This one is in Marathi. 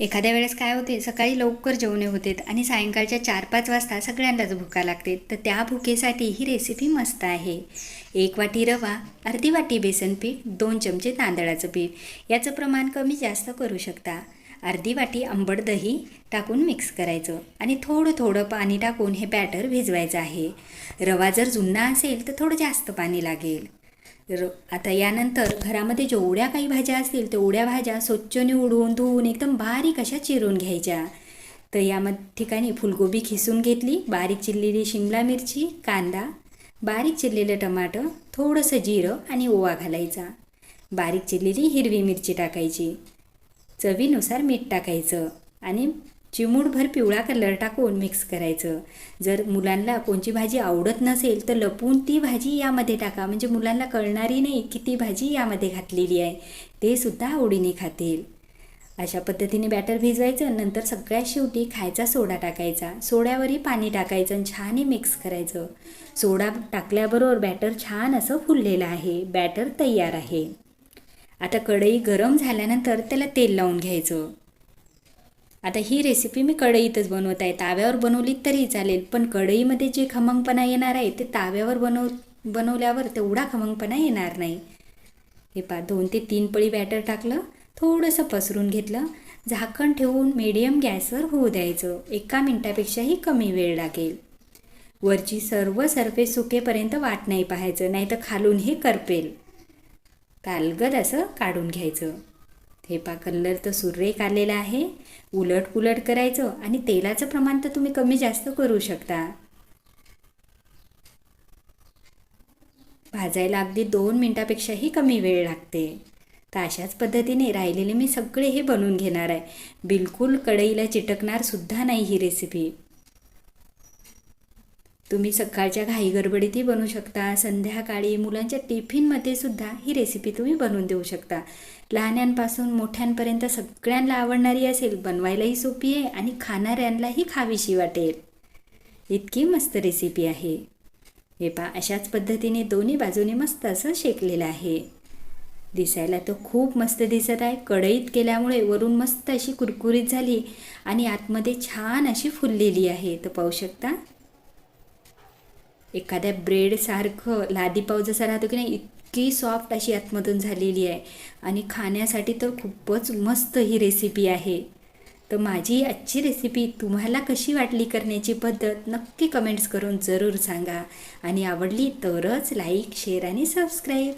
एखाद्या वेळेस काय होते सकाळी लवकर जेवणे होते आणि सायंकाळच्या चार पाच वाजता सगळ्यांनाच भुका लागते. तर त्या भुकेसाठी ही रेसिपी मस्त आहे. एक वाटी रवा अर्धी वाटी बेसन पीठ दोन चमचे तांदळाचं पीठ. याचं प्रमाण कमी जास्त करू शकता. अर्धी वाटी आंबट दही टाकून मिक्स करायचं आणि थोडं थोडं पाणी टाकून हे बॅटर भिजवायचं आहे. रवा जर जुन्ना असेल तर थोडं जास्त पाणी लागेल. तर आता यानंतर घरामध्ये जेवढ्या काही भाज्या असतील तेवढ्या भाज्या स्वच्छ निवडून धुवून एकदम बारीक अशा चिरून घ्यायच्या. तर या ठिकाणी फुलगोबी खिसून घेतली बारीक चिरलेली शिमला मिरची कांदा बारीक चिरलेलं टमाटर थोडंसं जिरं आणि ओवा घालायचा. बारीक चिरलेली हिरवी मिरची टाकायची. चवीनुसार मीठ टाकायचं आणि चिमूटभर पिवळा कलर टाकून मिक्स करायचं. जर मुलांना कोणची भाजी आवडत नसेल तर लपून ती भाजी यामध्ये टाका. म्हणजे मुलांना कळणारी नाही की ती भाजी यामध्ये घातलेली आहे. ते सुद्धा आवडीने खातील. अशा पद्धतीने बॅटर भिजवायचं. नंतर सगळ्यात शेवटी खायचा सोडा टाकायचा. सोड्यावरही पाणी टाकायचं आणि छान मिक्स करायचं. सोडा टाकल्याबरोबर बॅटर छान असं फुललेलं आहे. बॅटर तयार आहे. आता कढई गरम झाल्यानंतर त्याला तेल लावून घ्यायचं. आता ही रेसिपी मी कढईतच बनवत आहे. ताव्यावर बनवली तरी चालेल पण कढईमध्ये जे खमंगपणा येणार आहे ते ताव्यावर बनव बनवल्यावर तेवढा खमंगपणा येणार नाही. हे पा दोन ते तीन पळी बॅटर टाकलं थोडंसं पसरून घेतलं. झाकण ठेवून मीडियम गॅसवर होऊ द्यायचं. एका मिनटापेक्षाही कमी वेळ लागेल. वरची सर्व सरफेस सुकेपर्यंत वाट नाही पाहायचं नाही तर खालून हे करपेल. कालगद असं काढून घ्यायचं. हे पा कलर तर सुरेख आलेला आहे. उलट पुलट करायचं आणि तेलाचं प्रमाण तर तुम्ही कमी जास्त करू शकता. भाजायला अगदी दोन मिनटापेक्षाही कमी वेळ लागते. तर अशाच पद्धतीने राहिलेले मी सगळे हे बनवून घेणार आहे. बिलकुल कढईला चिटकणार सुद्धा नाही ही रेसिपी तुम्ही सकाळच्या घाई गडबडीतही बनवू शकता. संध्याकाळी मुलांच्या टिफिनमध्ये सुद्धा ही रेसिपी तुम्ही बनवून देऊ शकता. लहान्यांपासून मोठ्यांपर्यंत सगळ्यांना आवडणारी असेल बनवायलाही सोपी आहे आणि खाणाऱ्यांनाही खावीशी वाटेल. इतकी मस्त रेसिपी आहे. हे पा अशाच पद्धतीने दोन्ही बाजूने मस्त असं शेकलेलं आहे. दिसायला तर खूप मस्त दिसत आहे. कढईत केल्यामुळे वरून मस्त अशी कुरकुरीत झाली आणि आतमध्ये छान अशी फुललेली आहे. तर पाहू शकता एखाद्या ब्रेडसारखं लादीपाव जसा राहतो की नाही इतकी सॉफ्ट अशी आतमधून झालेली आहे. आणि खाण्यासाठी तर खूपच मस्त ही रेसिपी आहे. तर माझी आजची रेसिपी तुम्हाला कशी वाटली करण्याची पद्धत नक्की कमेंट्स करून जरूर सांगा. आणि आवडली तरच लाईक शेअर आणि सबस्क्राईब